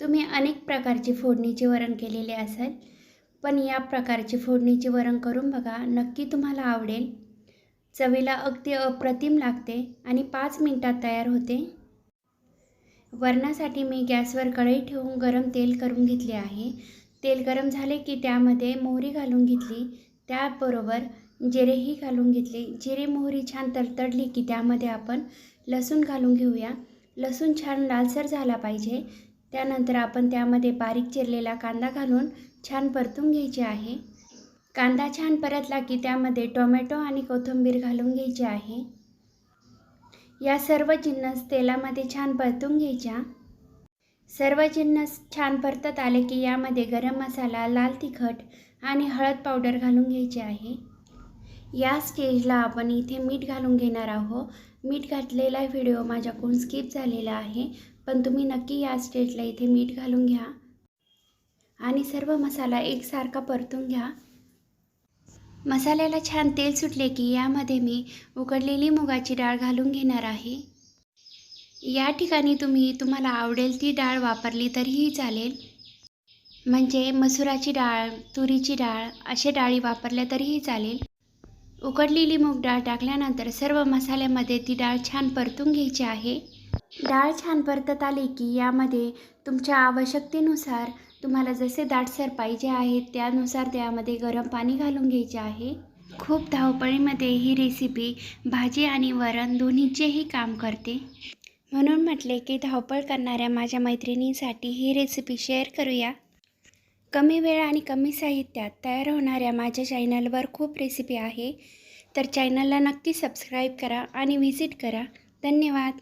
तुम्ही अनेक प्रकारची फोडणीचे वरण केलेले असाल पण या प्रकारचे फोडणीचे वरण करून बघा नक्की तुम्हाला आवडेल. चवीला अगदी अप्रतिम लागते आणि पाच मिनटात तयार होते. वरणासाठी मी गॅसवर कढई ठेवून गरम तेल करून घेतले आहे. तेल गरम झाले की त्यामध्ये मोहरी घालून घेतली. त्याबरोबर जिरेही घालून घेतले. जिरे मोहरी छान तडतडली की त्यामध्ये आपण लसूण घालून घेऊया. लसूण छान लालसर झाला पाहिजे. त्यानंतर आपण त्यामध्ये बारीक चिरलेला कांदा घालून छान परतून घ्यायचे आहे. कांदा छान परतला की त्यामध्ये टोमॅटो आणि कोथिंबीर घालून घ्यायची आहे. या सर्व जिन्नस तेलामध्ये छान परतून घ्यायच्या. सर्व जिन्नस छान परतत आले की यामध्ये गरम मसाला लाल तिखट आणि हळद पावडर घालून घ्यायची आहे. या स्टेजला आपण इथे मीठ घालून घेणार आहोत. मीठ घातलेला व्हिडिओ माझ्याकडून स्किप झालेला आहे पण तुम्ही नक्की या स्टेजला इथे मीठ घालून घ्या. आणि सर्व मसाला एकसारखा परतून घ्या. मसाल्याला छान तेल सुटले की यामध्ये मी उकडलेली मुगाची डाळ घालून घेणार आहे. या ठिकाणी तुम्ही तुम्हाला आवडेल ती डाळ वापरली तरीही चालेल. म्हणजे मसुराची डाळ तुरीची डाळ अशा डाळी वापरल्या तरीही चालेल. उकडलेली मूग डाळ टाकल्यानंतर सर्व मसाल्यामध्ये ती डाळ छान परतून घ्यायची आहे. डाळ छान परतत आली की यामध्ये तुमच्या आवश्यकतेनुसार तुम्हाला जसे दाटसर पाहिजे आहेत त्यानुसार त्यामध्ये गरम पाणी घालून घ्यायचे आहे. खूप धावपळीमध्ये ही रेसिपी भाजी आणि वरण दोन्हीचेही काम करते. म्हणून म्हटले की धावपळ करणाऱ्या माझ्या मैत्रिणींसाठी ही रेसिपी शेअर करूया. कमी वेळ आणि कमी साहित्यात तयार होणाऱ्या माझ्या चॅनलवर खूप रेसिपी आहे. तर चॅनलला नक्की सबस्क्राईब करा आणि व्हिजिट करा. धन्यवाद.